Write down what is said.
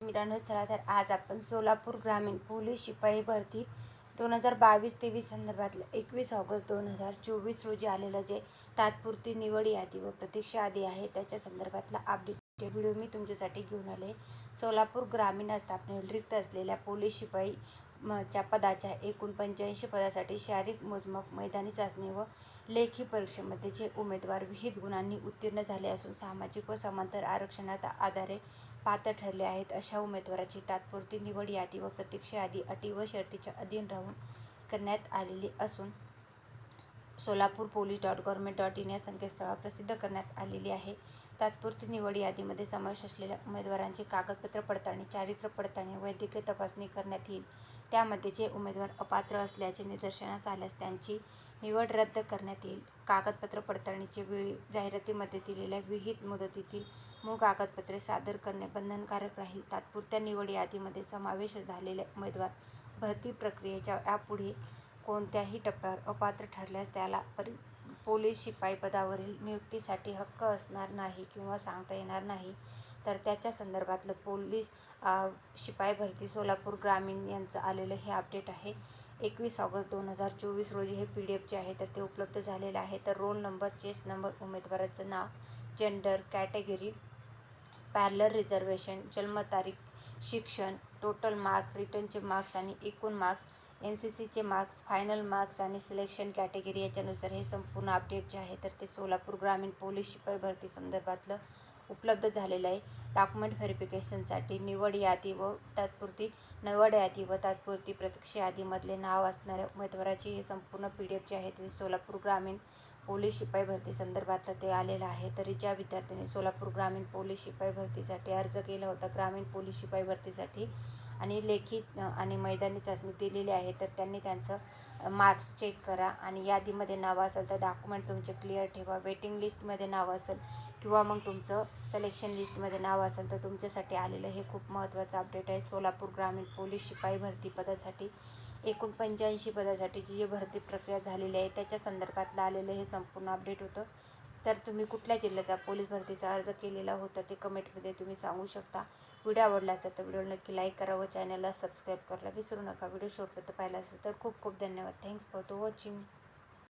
मित्रांनो चला तर आज आपण सोलापूर ग्रामीण पोलीस शिपाई भरती दोन हजार बावीस तेवीस संदर्भातलं एकवीस ऑगस्ट दोन हजार चोवीस रोजी आलेलं जे तात्पुरती निवड यादी व प्रतीक्षा यादी आहे त्याच्या संदर्भातला अपडेट व्हिडिओ मी तुमच्यासाठी घेऊन आले. सोलापूर ग्रामीण स्थापनेत रिक्त असलेल्या पोलीस शिपाई म च्या पदाच्या एकूण पंच्याऐंशी पदासाठी शारीरिक मोजमाप मैदानी चाचणी व लेखी परीक्षेमध्ये जे उमेदवार विहित गुणांनी उत्तीर्ण झाले असून सामाजिक व समांतर आरक्षणात आधारे पात्र ठरले आहेत अशा उमेदवाराची तात्पुरती निवड यादी व प्रतीक्षा यादी अटी व शर्तीच्या अधीन राहून करण्यात आलेली असून Solapur police dot government dot in या संकेतस्थळावर प्रसिद्ध करण्यात आलेली आहे. तात्पुरती निवड यादीमध्ये समावेश असलेल्या उमेदवारांची कागदपत्र पडताळणी चारित्र्य पडताळणी वैद्यकीय तपासणी करण्यात येईल. त्यामध्ये जे उमेदवार अपात्र असल्याचे निदर्शनास आल्यास त्यांची निवड रद्द करण्यात येईल. कागदपत्र पडताळणीचे वेळी जाहिरातीमध्ये दिलेल्या विहित मुदतीतील मूळ कागदपत्रे सादर करणे बंधनकारक राहील. तात्पुरत्या निवड यादीमध्ये समावेश झालेले उमेदवार भरती प्रक्रियेच्या यापुढे कोणत्याही टप्प्यावर अपात्र ठरल्यास त्याला परि पोलीस शिपाई पदावरील नियुक्तीसाठी हक्क असणार नाही किंवा सांगता येणार नाही. तर त्याच्या संदर्भातलं पोलीस शिपाई भरती सोलापूर ग्रामीण यांचं आलेलं हे अपडेट आहे. एकवीस ऑगस्ट दोन हजार चोवीस रोजी हे पी डी एफ जे आहे तर ते उपलब्ध झालेलं आहे. तर रोल नंबर चेस नंबर उमेदवाराचं नाव जेंडर कॅटेगरी पॅरलर रिझर्वेशन जन्मतारीख शिक्षण टोटल मार्क रिटर्नचे मार्क्स आणि एकूण मार्क्स एन सी सीचे मार्क्स फायनल मार्क्स आणि सिलेक्शन कॅटेगरी याच्यानुसार हे संपूर्ण अपडेट जे आहे. तर ते सोलापूर ग्रामीण पोलीस शिपाई भरती संदर्भातलं उपलब्ध झालेलं आहे. डॉक्युमेंट व्हेरिफिकेशनसाठी निवड यादी व तात्पुरती निवड यादी व तात्पुरती प्रत्यक्ष यादीमधले नाव असणाऱ्या उमेदवाराची हे संपूर्ण पी डी एफ जे आहे ते सोलापूर ग्रामीण पोलीस शिपाई भरती संदर्भातलं ते आलेलं आहे. तरी ज्या विद्यार्थ्यांनी सोलापूर ग्रामीण पोलीस शिपाई भरतीसाठी अर्ज केला होता ग्रामीण पोलीस शिपाई भरतीसाठी आणि लेखी आणि मैदानी चाचणी दिलेली आहे. तर त्यांनी त्यांचं मार्क्स चेक करा आणि यादीमध्ये नावं असेल तर डॉक्युमेंट तुमचे क्लिअर ठेवा. वेटिंग लिस्टमध्ये नाव असेल किंवा मग तुमचं सिलेक्शन लिस्टमध्ये नाव असेल तर तुमच्यासाठी आलेलं हे खूप महत्त्वाचं अपडेट आहे. सोलापूर ग्रामीण पोलीस शिपाई भरती पदासाठी एकूण पंच्याऐंशी पदासाठी जी जी भरती प्रक्रिया झालेली आहे त्याच्या संदर्भातलं आलेलं हे संपूर्ण अपडेट होतं. तर तुम्ही कुठल्या जिल्ह्याचा पोलीस भरतीचा अर्ज केलेला होता ते कमेंटमध्ये तुम्ही सांगू शकता. व्हिडिओ आवडला असेल तर व्हिडिओ नक्की लाईक करा व चॅनलला सबस्क्राईब करायला विसरू नका. व्हिडिओ शॉर्टपर्यंत पाहिला असेल तर खूप खूप धन्यवाद. Thanks for watching